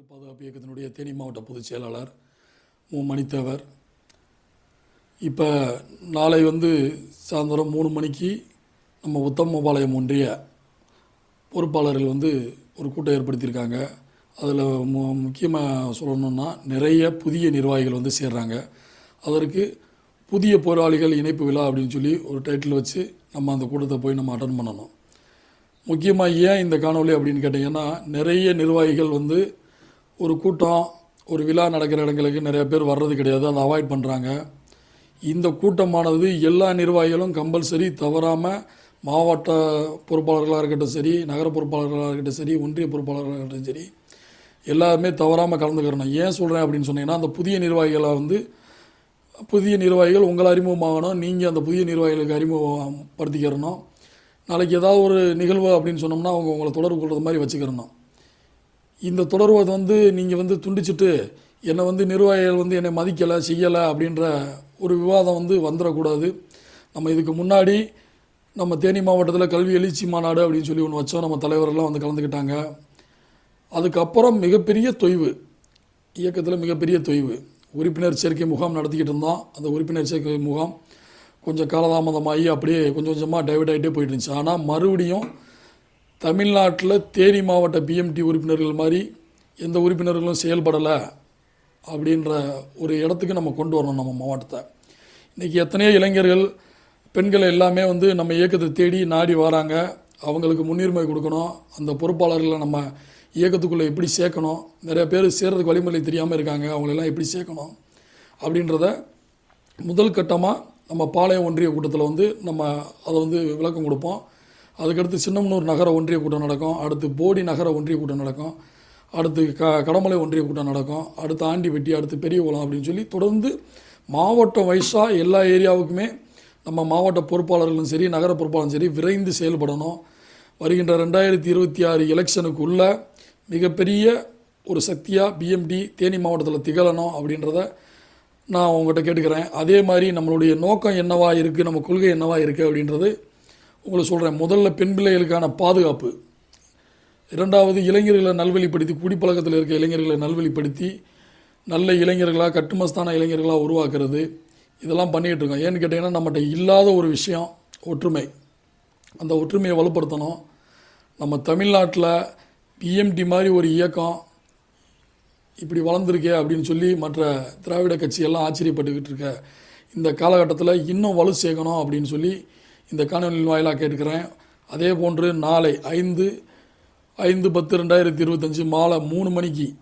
மக்கள் பாதுகாப்பு இயக்கத்தினுடைய தேனி மாவட்ட பொதுச் செயலாளர் மு. மணித்தேவர். இப்போ நாளை வந்து சாயந்தரம் மூணு மணிக்கு நம்ம உத்தமபாளையம் ஒன்றிய பொறுப்பாளர்கள் வந்து ஒரு கூட்டம் ஏற்படுத்தியிருக்காங்க. அதில் மு முக்கியமாக சொல்லணும்னா நிறைய புதிய நிர்வாகிகள் வந்து சேர்றாங்க. அதற்கு புதிய போராளிகள் இணைப்பு விழா அப்படின்னு சொல்லி ஒரு டைட்டில் வச்சு நம்ம அந்த கூட்டத்தை போய் நம்ம அட்டன் பண்ணணும். முக்கியமாக ஏன் இந்த காணொளி அப்படின்னு கேட்டிங்கன்னா நிறைய நிர்வாகிகள் வந்து ஒரு கூட்டம் ஒரு விழா நடக்கிற இடங்களுக்கு நிறைய பேர் வர்றது கிடையாது அதை அவாய்ட் பண்ணுறாங்க இந்த கூட்டமானது எல்லா நிர்வாகிகளும் கம்பல்சரி தவறாமல் மாவட்ட பொறுப்பாளர்களாக இருக்கட்டும் சரி நகர பொறுப்பாளர்களாக இருக்கட்டும் சரி ஒன்றிய பொறுப்பாளர்களாக இருக்கட்டும் சரி எல்லாருமே தவறாமல் கலந்துக்கிறணும். ஏன் சொல்கிறேன் அப்படின்னு சொன்னீங்கன்னா அந்த புதிய நிர்வாகிகளை வந்து புதிய நிர்வாகிகள் உங்களை அறிமுகமாகணும் நீங்கள் அந்த புதிய நிர்வாகிகளுக்கு அறிமுகப்படுத்திக்கிறணும். நாளைக்கு ஏதாவது ஒரு நிகழ்வு அப்படின்னு சொன்னோம்னா அவங்க உங்களை தொடர்பு கொள்வது மாதிரி வச்சுக்கிறணும். இந்த தொடர்வது வந்து நீங்கள் வந்து துண்டிச்சிட்டு என்னை வந்து நிர்வாகிகள் வந்து என்னை மதிக்கலை செய்யலை அப்படின்ற ஒரு விவாதம் வந்து வந்துடக்கூடாது. நம்ம இதுக்கு முன்னாடி நம்ம தேனி மாவட்டத்தில் கல்வி எழுச்சி மாநாடு அப்படின்னு சொல்லி ஒன்று வச்சோம். நம்ம தலைவரெல்லாம் வந்து கலந்துக்கிட்டாங்க. அதுக்கப்புறம் மிகப்பெரிய தொய்வு இயக்கத்தில் மிகப்பெரிய தொய்வு. உறுப்பினர் சேர்க்கை முகாம் நடத்திக்கிட்டு இருந்தோம். அந்த உறுப்பினர் சேர்க்கை முகாம் கொஞ்சம் காலதாமதமாகி அப்படியே கொஞ்சம் கொஞ்சமாக டைவர்ட் ஆகிட்டே போயிட்டு இருந்துச்சு. ஆனால் மறுபடியும் தமிழ்நாட்டில் தேனி மாவட்ட பிஎம்டி உறுப்பினர்கள் மாதிரி எந்த உறுப்பினர்களும் செயல்படலை அப்படின்ற ஒரு இடத்துக்கு நம்ம கொண்டு வரணும் நம்ம மாவட்டத்தை. இன்றைக்கி எத்தனையோ இளைஞர்கள் பெண்கள் எல்லாமே வந்து நம்ம இயக்கத்தை தேடி நாடி வராங்க. அவங்களுக்கு முன்னுரிமை கொடுக்கணும். அந்த பொறுப்பாளர்களை நம்ம இயக்கத்துக்குள்ளே எப்படி சேர்க்கணும்? நிறைய பேர் சேர்றதுக்கு வழிமுறை தெரியாமல் இருக்காங்க. அவங்களெல்லாம் எப்படி சேர்க்கணும்? அப்படின்றத முதல் கட்டமாக நம்ம பாளையம் ஒன்றிய கூட்டத்தில் வந்து நம்ம அதை வந்து விளக்கம் கொடுப்போம். அதுக்கடுத்து சின்னமனூர் நகர ஒன்றிய கூட்டம் நடக்கும். அடுத்து போடி நகர ஒன்றிய கூட்டம் நடக்கும். அடுத்து க கடமலை ஒன்றிய கூட்டம் நடக்கும். அடுத்து ஆண்டிப்பட்டி அடுத்து பெரியகுளம் அப்படின்னு சொல்லி தொடர்ந்து மாவட்டம் வயசாக எல்லா ஏரியாவுக்குமே நம்ம மாவட்ட பொறுப்பாளர்களும் சரி நகர பொறுப்பாளரும் சரி விரைந்து செயல்படணும். வருகின்ற ரெண்டாயிரத்தி இருபத்தி ஆறு எலெக்ஷனுக்குள்ள மிகப்பெரிய ஒரு சக்தியாக பிஎம்டி தேனி மாவட்டத்தில் திகழணும் அப்படின்றத நான் உங்கள்கிட்ட கேட்டுக்கிறேன். அதே மாதிரி நம்மளுடைய நோக்கம் என்னவாக இருக்குது நம்ம கொள்கை என்னவாக இருக்குது அப்படின்றது உங்களை சொல்கிறேன் முதல்ல பெண் பிள்ளைகளுக்கான பாதுகாப்பு. இரண்டாவது இளைஞர்களை நல்வழிப்படுத்தி குடிப்பழக்கத்தில் இருக்க இளைஞர்களை நல்வழிப்படுத்தி நல்ல இளைஞர்களாக கட்டுமஸ்தான இளைஞர்களாக உருவாக்குறது. இதெல்லாம் பண்ணிகிட்டு இருக்கோம். ஏன்னு கேட்டிங்கன்னா நம்மகிட்ட இல்லாத ஒரு விஷயம் ஒற்றுமை. அந்த ஒற்றுமையை வலுப்படுத்தணும். நம்ம தமிழ்நாட்டில் பிஎம்டி மாதிரி ஒரு இயக்கம் இப்படி வளர்ந்துருக்கே அப்படின்னு சொல்லி மற்ற திராவிட கட்சியெல்லாம் ஆச்சரியப்பட்டுக்கிட்டு இருக்க இந்த காலகட்டத்தில் இன்னும் வலு சேர்க்கணும் அப்படின்னு சொல்லி இந்த காணொலியின் வாயிலாக கேட்கிறேன். அதே போன்று நாளை ஐந்து ஐந்து பத்து ரெண்டாயிரத்தி இருபத்தஞ்சி மாலை மூணு மணிக்கு